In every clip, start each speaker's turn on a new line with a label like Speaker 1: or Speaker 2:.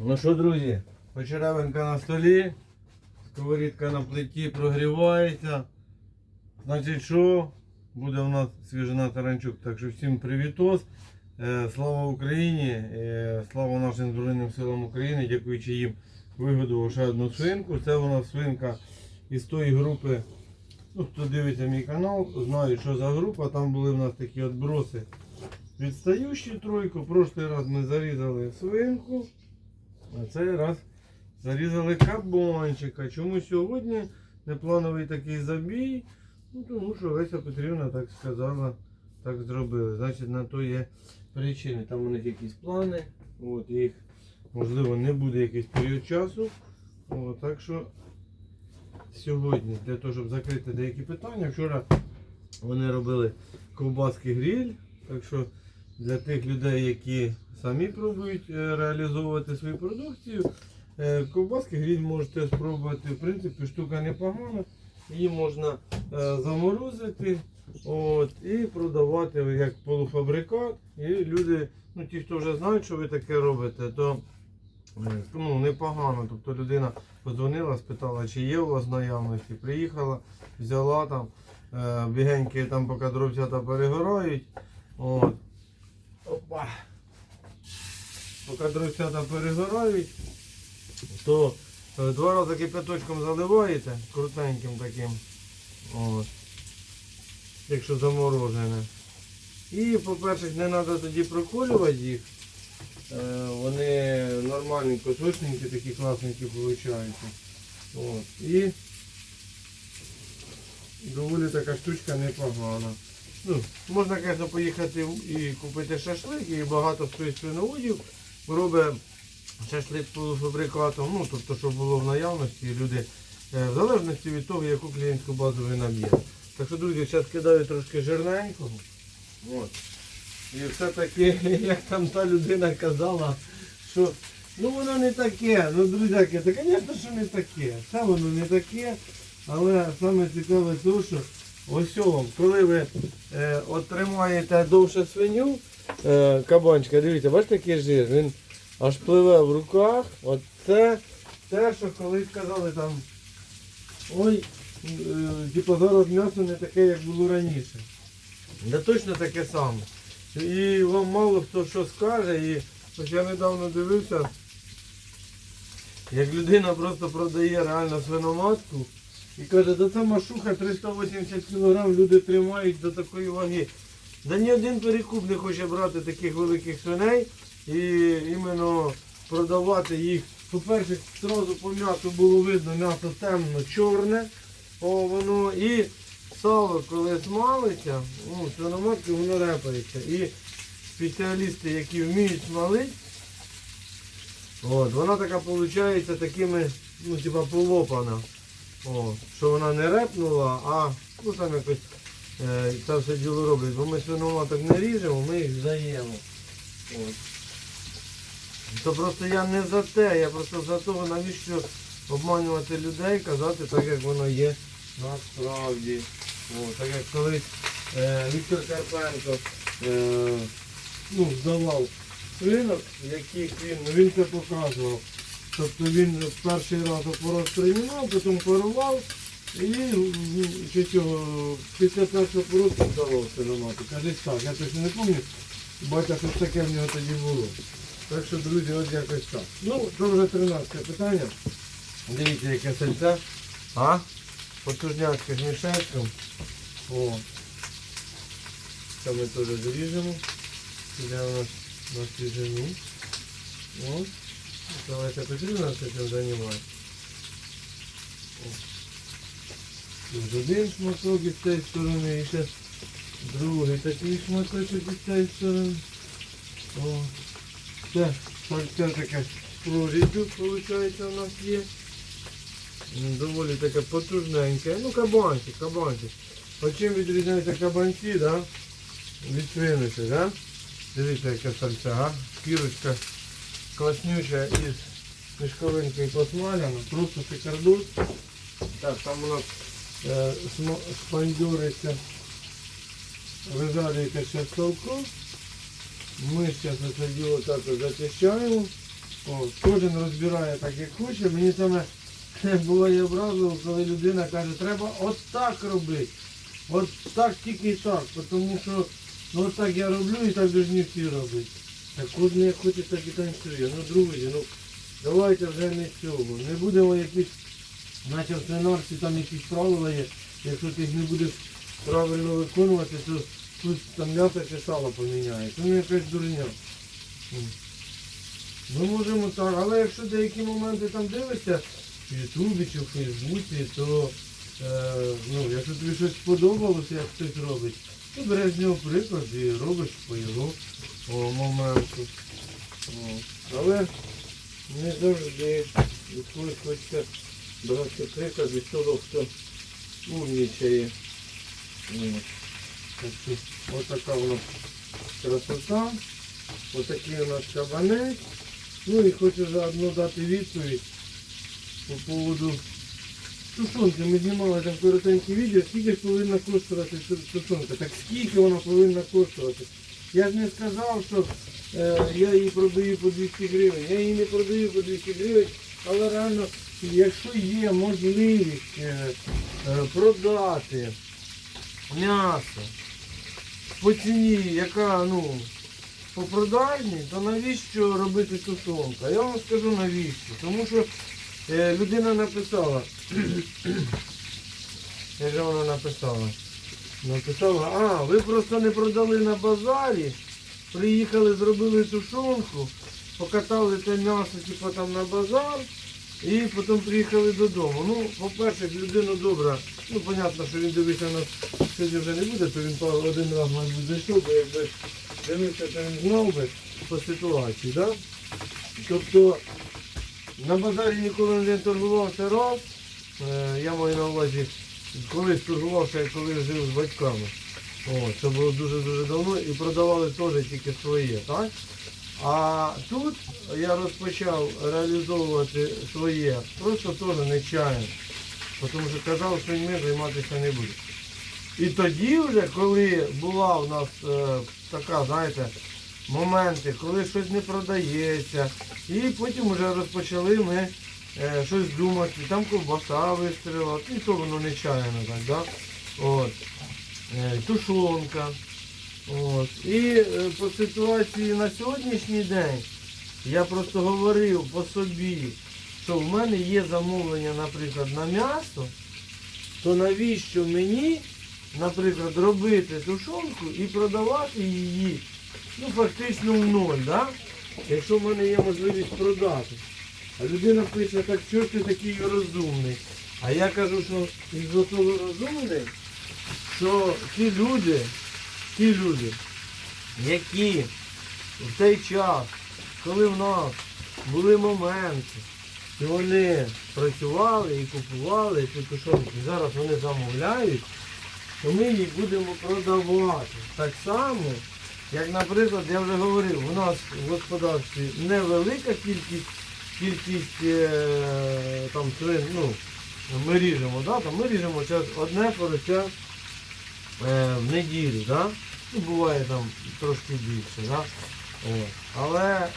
Speaker 1: Ну що, друзі, почеревинка на столі, сковорідка на плиті прогрівається. Значить, що? Буде у нас свіжина таранчук. Так що всім привітос. Е, Слава Україні! Е, Слава нашим Збройним силам України, дякуючи їм вигодував ще одну свинку. Це у нас свинка із тої групи. Ну, хто дивиться мій канал, знає, що за група. Там були в нас такі отброси відстаючі тройку. Прошлий раз ми зарізали свинку. А цей раз зарізали кабанчика. Чому сьогодні неплановий такий забій? Ну, тому що Леся Петрівна так сказала, так зробили. Значить, на то є причини. Там у них якісь плани. От, їх, можливо, не буде якийсь період часу. От, так що сьогодні, для того, щоб закрити деякі питання, вчора вони робили ковбаски гриль. Так що для тих людей, які самі пробують е, реалізовувати свою продукцію, е, ковбаски гриль можете спробувати. В принципі, штука непогана. Її можна е, заморозити от, і продавати як полуфабрикат. І люди, ну ті, хто вже знають, що ви таке робите, то ну, непогано. Тобто людина подзвонила, спитала, чи є у вас наявності. Приїхала, взяла там, бігеньки там поки дровцята перегорають. От. Опа. Поки дровцята перегорають, то е, два рази кипяточком заливаєте, крутеньким таким. От. Якщо заморожене. І, по-перше, не треба тоді проколювати їх. Е, Вони нормальненько, сочненькі, такі класненькі. От. І доволі така штучка непогана. Ну, можна, звісно, поїхати і купити шашлик, і багато хто із свиноводів робить шашлик полуфабрикатом, ну, тобто, щоб було в наявності, люди, е, в залежності від того, яку клієнтську базу ви наб'єте. Так що, друзі, зараз кидаю трошки жирненького. От. І все-таки, як там та людина казала, що ну воно не таке, ну друзяки, то звісно, що не таке. Це воно не таке. Але саме цікаве те, що ось вам, коли ви е, отримаєте довше свиню, е, кабанчика, дивіться, бачите, який жир, він аж пливе в руках. От це те, що колись казали там, ой, е, типу зараз м'ясо не таке, як було раніше. Да точно таке саме. І вам мало хто що скаже. І ось я недавно дивився, як людина просто продає реально свиноматку і каже, да це машуха 380 кг люди тримають до такої ваги. Да ні один перекуп не хоче брати таких великих свиней і іменно продавати їх. По-перше, одразу по м'ясу було видно, м'ясо темно-чорне. О, воно і сало, коли смалиться, ну, свиноматки воно репається. І спеціалісти, які вміють смалити, от, вона така виходить такими, ну, типа полопана. О, що вона не репнула, а ну там якось е, це все діло роблять. Бо ми свиноматок не ріжемо, ми їх здаємо. От. То просто я не за те, я просто за того, навіщо обманювати людей, казати так, як воно є насправді. О, так як колись е, Віктор Карпенко е, ну, здавав свинок, яких він, ну, він це показував. Тобто він перший раз опорос приймав, потім парував і чи цього, після першого поросу здавав свиномату. Каже так, я точно не пам'ятаю, батя щось таке в нього тоді було. Так що, друзі, от якось так. Ну, це вже 13 питання. Дивіться, яке сальце. А? Потужнячке з мішечком. О. Це ми теж зріжемо. У нас на свіжину. О. Давайте Петрівна все цим займає. О. Тут один шматок із цієї сторони і ще другий такий шматочок із цієї сторони. О. Це сальце таке прорізю, виходить, у нас є. Ну, Доволі таке потужненьке. Ну, кабанчик, кабанчик. От чим відрізняються кабанці, да? Від свиночок, да? Дивіться, яке сальце, а? Шкірочка Класнюча із мішковинкою посмаляна. Просто шикардос. Так, там у нас е, шпандюриться. Вижарюється ще совко. Ми зараз це діло також зачищаємо. О, кожен розбирає так, як хоче. Мені саме було і образливо, коли людина каже, треба от так робити. От так тільки і так. Тому що ну от так я роблю і так повинні всі робити. Так кожен як хоче, так і танцює. Ну, друзі, ну давайте вже не цього. Не будемо якісь, наче в свинарстві там якісь правила є. Якщо ти їх не будеш правильно виконувати, то тут там м'ясо чи сало поміняється. Ну якась дурня. Ми можемо так, але якщо деякі моменти там дивишся в Ютубі чи в Фейсбуці, то е, ну, якщо тобі щось сподобалося, як хтось робить, то береш з нього приклад і робиш по його моменту. Але не завжди хочеться брати приклад від того, хто умнічає. О. Так що Отака у нас красота. Отакий у нас кабанець. Ну і хочу заодно дати відповідь по поводу тушонки. Ми знімали там коротеньке відео, скільки повинна коштувати ту- тушонка. Так скільки вона повинна коштувати? Я ж не сказав, що е, я її продаю по 200 гривень. Я її не продаю по 200 гривень, але реально, якщо є можливість е, е, продати м'ясо по ціні, яка ну, по продажній, то навіщо робити тушонку? Я вам скажу навіщо. Тому що е, людина написала, як же вона написала? Написала, а, ви просто не продали на базарі, приїхали, зробили тушонку, покатали те м'ясо типу, там на базар і потім приїхали додому. Ну, по-перше, людина добра, ну, понятно, що він дивився нас сьогодні вже не буде, то він один раз, мабуть, зайшов, бо якби дивився, то він знав би по ситуації, да? Тобто на базарі ніколи не торгував це раз. Е, я маю на увазі, колись торгував ще коли жив з батьками. О, це було дуже-дуже давно і продавали теж тільки своє, так? А тут я розпочав реалізовувати своє, просто теж нечаянно. Тому що казав, що ми займатися не будемо. І тоді вже, коли була у нас е, така, знаєте, моменти, коли щось не продається, і потім вже розпочали ми щось думати, там ковбаса вистріла, і то воно нечаянно так, да? От. Е, тушонка. От. І е, по ситуації на сьогоднішній день я просто говорив по собі, що в мене є замовлення, наприклад, на м'ясо, то навіщо мені, наприклад, робити тушонку і продавати її ну, фактично в ноль, да? якщо в мене є можливість продати. А людина пише, так що ж ти такий розумний? А я кажу, що із того розумний, що ті люди, ті люди, які в той час, коли в нас були моменти, і вони працювали і купували цю тушонку, і зараз вони замовляють, то ми їх будемо продавати. Так само, як, наприклад, я вже говорив, у нас в господарстві невелика кількість, кількість е, там свин, ну, ми ріжемо, да? там ми ріжемо одне порося е, в неділю, да? ну, буває там трошки більше. Да? От. Але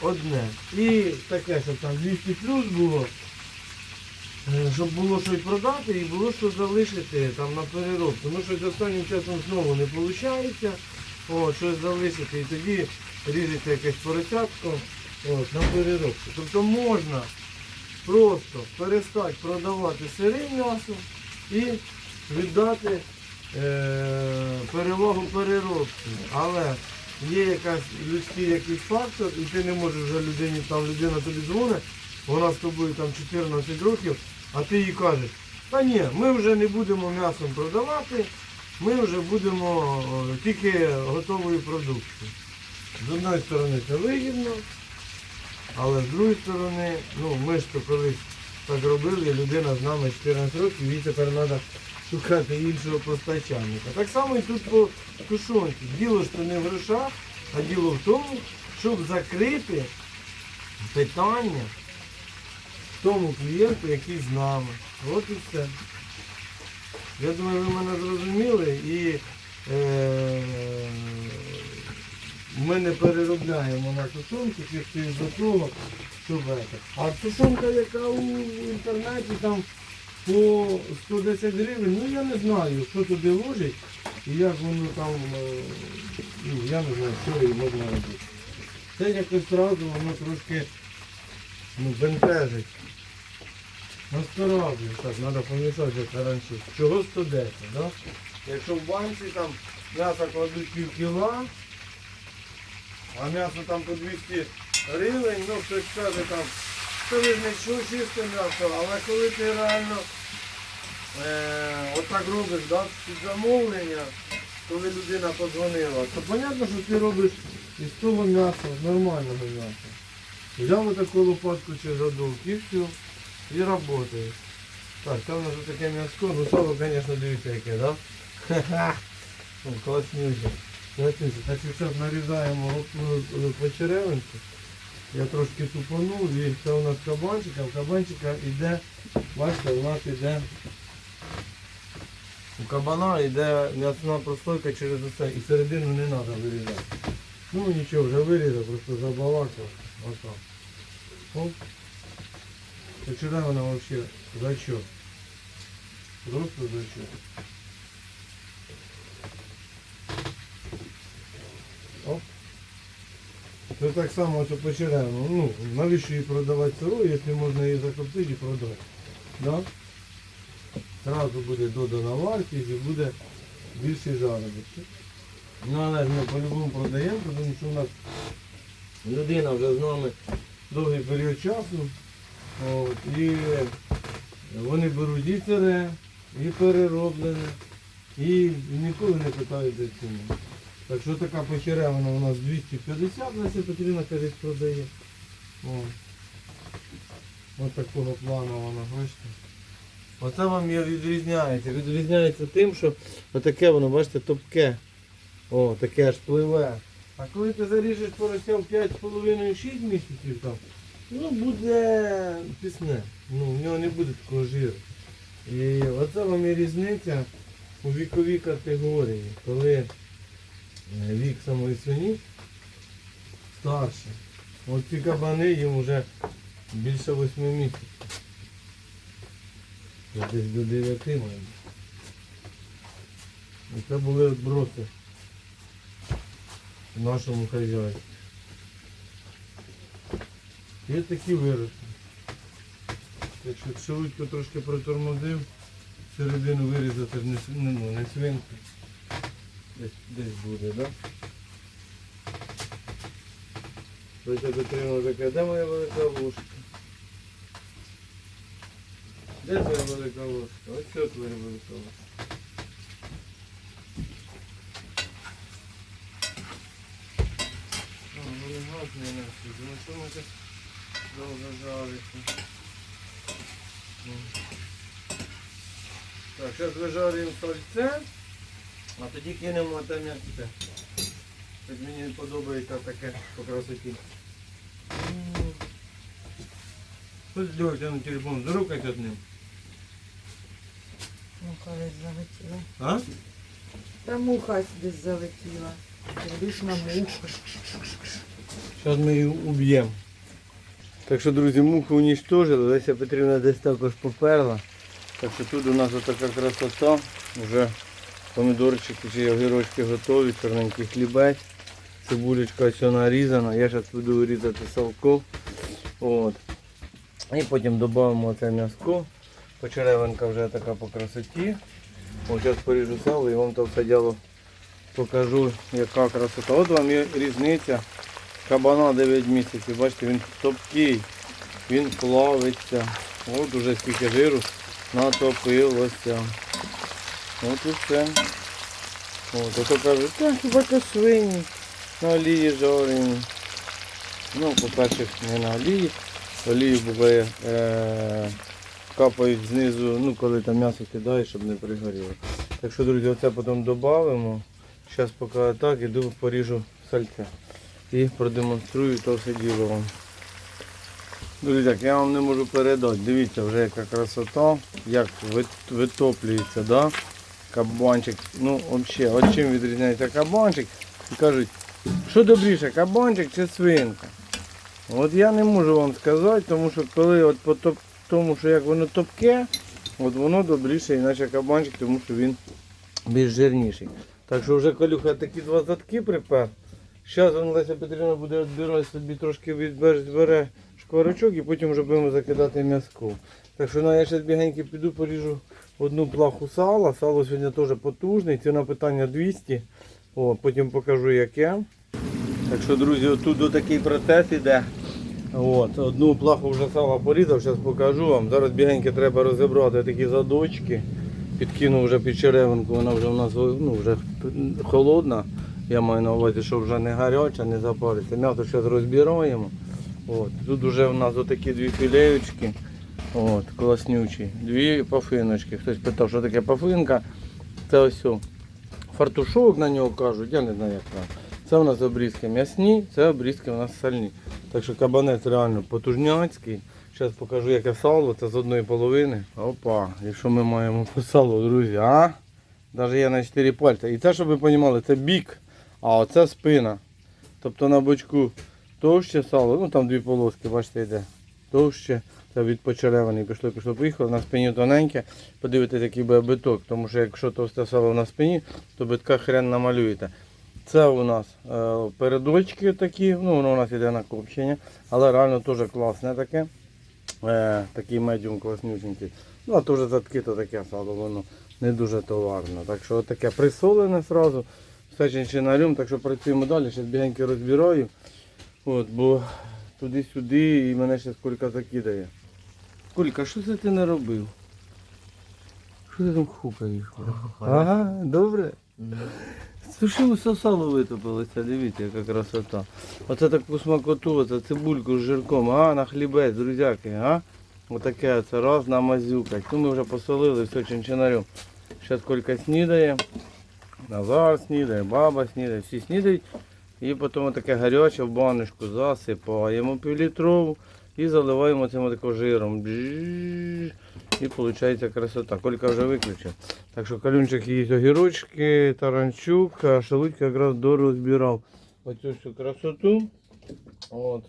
Speaker 1: одне. І таке, щоб там 200 плюс було, е, щоб було щось продати і було що залишити там на переробку. Ну щось останнім часом знову не виходить. От, щось залишити і тоді ріжеться якесь поросятко от, на переробку. Тобто можна просто перестати продавати сире м'ясо і віддати е, перевагу переробці. Але є якась людський якийсь фактор, і ти не можеш вже людині, там людина тобі дзвонить, вона з тобою там 14 років, а ти їй кажеш, та ні, ми вже не будемо м'ясом продавати, ми вже будемо тільки готовою продукцією. З одної сторони це вигідно, але з другої сторони, ну ми ж то колись так робили, людина з нами 14 років, їй тепер треба шукати іншого постачальника. Так само і тут по тушонці. Діло ж то не в грошах, а діло в тому, щоб закрити питання тому клієнту, який з нами. От і все. Я думаю, ви мене зрозуміли і е, ми не переробляємо на тушонку, тільки із-за того, що це. А тушонка, яка у інтернеті там по 110 гривень, ну я не знаю, що туди ложить і як воно там, е, ну я не знаю, що її можна робити. Це якось одразу воно трошки ну, бентежить. Насторавлює. Так, треба помішати таранчик. Чого 110, да? Якщо в банці там м'ясо кладуть пів кіла, а м'ясо там по 200 гривень, ну хтось каже там, що ви не чисте м'ясо, але коли ти реально е, отак робиш, да, під замовлення, коли людина подзвонила, то зрозуміло, що ти робиш із того м'яса, нормального м'яса. Взяв отаку лопатку чи задув кістю і працюєш. Так, це у таке м'яско, ну сало, звісно, дивіться яке, да? Ха-ха. Класнюче. Так зараз нарізаємо ну, по черевинку. Я трошки тупанув і це у нас кабанчик, а в кабанчика йде, бачите, у нас йде у кабана йде м'ясна прослойка через усе і середину не треба вирізати. Ну нічого, вже вирізав, просто забалакав. Оп. Та черевина взагалі зачет. Просто зачет. Оп. Це так само це по. Ну, навіщо її продавати сирою, якщо можна її закоптити і продати. Да? Зразу буде додана вартість і буде більший заробіток. Ну але ми по-любому продаємо, тому що у нас людина вже з нами довгий період часу. От, і вони беруть і сире, і перероблене, і ніколи не питають за ціну. Так що така почеревина у нас 250, Леся Петрівна каже, продає. Ось такого плану вона, бачите. Оце вам і відрізняється. Відрізняється тим, що отаке воно, бачите, топке. О, таке аж пливе. А коли ти заріжеш порося в 5,5-6 місяців там, ну буде пісне. Ну, в нього не буде такого жиру. І оце вам і різниця у віковій категорії, коли вік самої свині старший. От ці кабани їм вже більше 8 місяців. Десь до 9 мабуть. І це були отброси в нашому хазяйстві. І такі виросли. Якщо шелудько трошки протормозив, середину вирізати не, ну, не свинку. Десь, десь буде, так? Да? Ось Петрівна така, де моя велика ложка? Де твоя велика ложка? Ось що твоя велика ложка. А, вони газні наші, ну що ми так довго жариться. Ну. Так, зараз вижарюємо сальце, а тоді кинемо те м'ясце. Так мені подобається таке по красоті. Що зробити на телефон? Зарукайте одним.
Speaker 2: Муха десь залетіла.
Speaker 1: А?
Speaker 2: Та муха десь залетіла. Душна муха.
Speaker 1: Зараз ми її уб'ємо. Так що, друзі, муху уничтожили. Леся Петрівна десь також поперла. Так що тут у нас така красота. Вже помідорчики чи огірочки готові, чорненький хлібець. Цибулечка все нарізана. Я зараз буду різати салко. От. І потім додамо це м'яско. Почеревинка вже така по красоті. Ось зараз поріжу сало і вам то все діло покажу, яка красота. От вам і різниця. Кабана 9 місяців. Бачите, він топкий, він плавиться. От уже скільки жиру натопилося. От і все. От, ото кажуть, так, хіба це свині на олії жарені. Ну, по-перше, не на олії. Олію буває е- капають знизу, ну коли там м'ясо кидаєш, щоб не пригоріло. Так що, друзі, оце потім додамо. Зараз поки так, іду поріжу сальце. І продемонструю то все діло вам. Друзі, я вам не можу передати. Дивіться вже яка красота, як вит- витоплюється, да? Кабанчик. Ну, взагалі, от чим відрізняється кабанчик. І кажуть, Що добріше, кабанчик чи свинка? От я не можу вам сказати, тому що коли от по топ- тому, що як воно топке, от воно добріше, іначе кабанчик, тому що він більш жирніший. Так що вже Калюха такі два задки припер. Зараз Леся Петрівна буде відбирати собі трошки відбере, шкварочок і потім вже будемо закидати м'язку. Так що ну, я зараз бігеньки піду поріжу одну плаху сала. Сало сьогодні теж потужне, ціна питання 200. О, потім покажу яке. Так що, друзі, отут такий процес іде. От, одну плаху вже сала порізав, зараз покажу вам. Зараз бігеньки треба розібрати такі задочки. Підкину вже під черевинку, вона вже у нас ну, вже холодна. Я маю на увазі, що вже не гаряча, не запариться. М'ясо зараз розбираємо. От. Тут вже у нас отакі дві філеючки. От, класнючі. Дві пафиночки. Хтось питав, що таке пафинка. Це ось фартушок на нього кажуть, я не знаю як правильно. Це у нас обрізки м'ясні, це обрізки у нас сальні. Так що кабанець реально потужняцький. Зараз покажу, яке сало, це з одної половини. Опа, і що ми маємо по салу, друзі, а? Навіть є на 4 пальця. І це, щоб ви розуміли, це бік, а оце спина. Тобто на бочку товще сало, ну там дві полоски, бачите, йде. Товще. Це від почеревини пішло, пішло, поїхало. На спині тоненьке. Подивитися, який буде биток. Тому що якщо товсте сало на спині, то битка хрен намалюєте. Це у нас е, передочки такі, ну воно у нас йде на копчення, але реально теж класне таке. Е, такий медіум класнюченький. Ну а теж задки то таке сало, воно не дуже товарне. Так що таке присолене сразу, все чинчинарем, так що працюємо далі, зараз бігенько розбираю. От, бо туди-сюди і мене ще скільки закидає. Кулька, що це ти не робив? Що ти там хукаєш? Ага, добре. Все сало витопилося, дивіться, яка красота. Оце таку смакоту, оце цибульку з жирком, а на хлібець, друзяки, а? Отаке це раз намазюкать. Ну ми вже посолили, все чинчинарем. Зараз Колька снідає, Назар снідає, баба снідає, всі снідають. І потім таке гаряче в баночку засипаємо півлітрову і заливаємо цим таким жиром. І виходить красота. Колька вже виключив. Так що калюнчик їсть огірочки, таранчук, а шелудька якраз дорого збирав оцю всю красоту. От.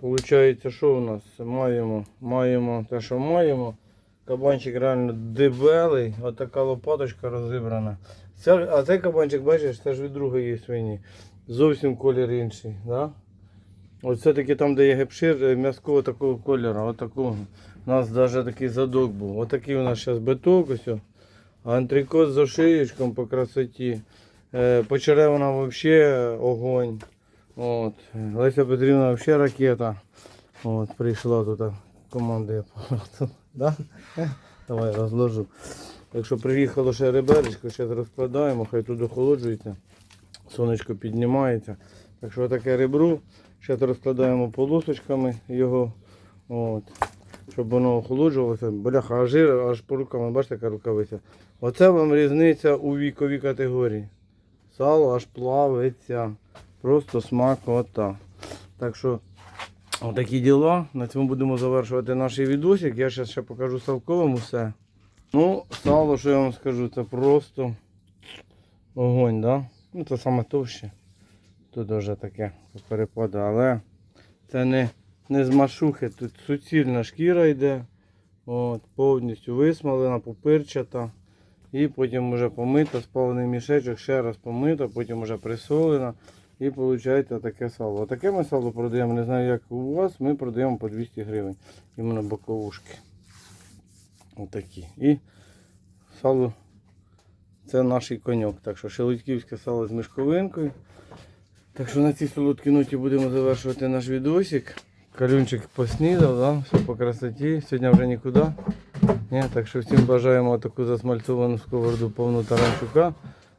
Speaker 1: Получається, що у нас? Маємо, маємо те, що маємо. Кабанчик реально дебелий, отака лопаточка розібрана. Ця, а цей кабанчик, бачиш, це ж від другої свині. Зовсім колір інший. Да? От все-таки там, де є гепшир, е, м'язкового такого кольору, отакого. У нас навіть такий задок був. Отакий у нас зараз биток, ось. Антрикот з ошиєчком по красоті. Е, Почеревина взагалі огонь. От. Леся Петрівна взагалі ракета. От, прийшла тут команда. да? Давай розложу. Так що приїхало ще реберечко, зараз розкладаємо, хай тут охолоджується. Сонечко піднімається. Так що таке ребро. Зараз розкладаємо полосочками його. От. Щоб воно охолоджувалося. Бляха, аж жир, аж по рукам, бачите, яка рукавиця. Оце вам різниця у віковій категорії. Сало аж плавиться. Просто смакота. Так що отакі діла. На цьому будемо завершувати наш відосик. Я зараз ще покажу Савковому все. Ну, сало, що я вам скажу, це просто огонь, да? Ну, це саме товще. Тут вже таке перепаде, але це не, не з машухи, тут суцільна шкіра йде. От, повністю висмалена, попирчата. І потім вже помита, спалений мішечок, ще раз помита, потім вже присолена. І виходить таке сало. Таке ми сало продаємо, не знаю як у вас, ми продаємо по 200 гривень. Іменно боковушки. Отакі. І сало це наш коньок. Так що шелудьківське сало з мішковинкою. Так що на цій солодкій ноті будемо завершувати наш відосик. Калюнчик поснідав, да? все по красоті. Сьогодні вже нікуди. Ні, так що всім бажаємо таку засмальцовану сковороду повну таранчука.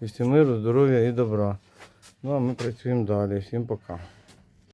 Speaker 1: І всім миру, здоров'я і добра. Ну а ми працюємо далі. Всім пока.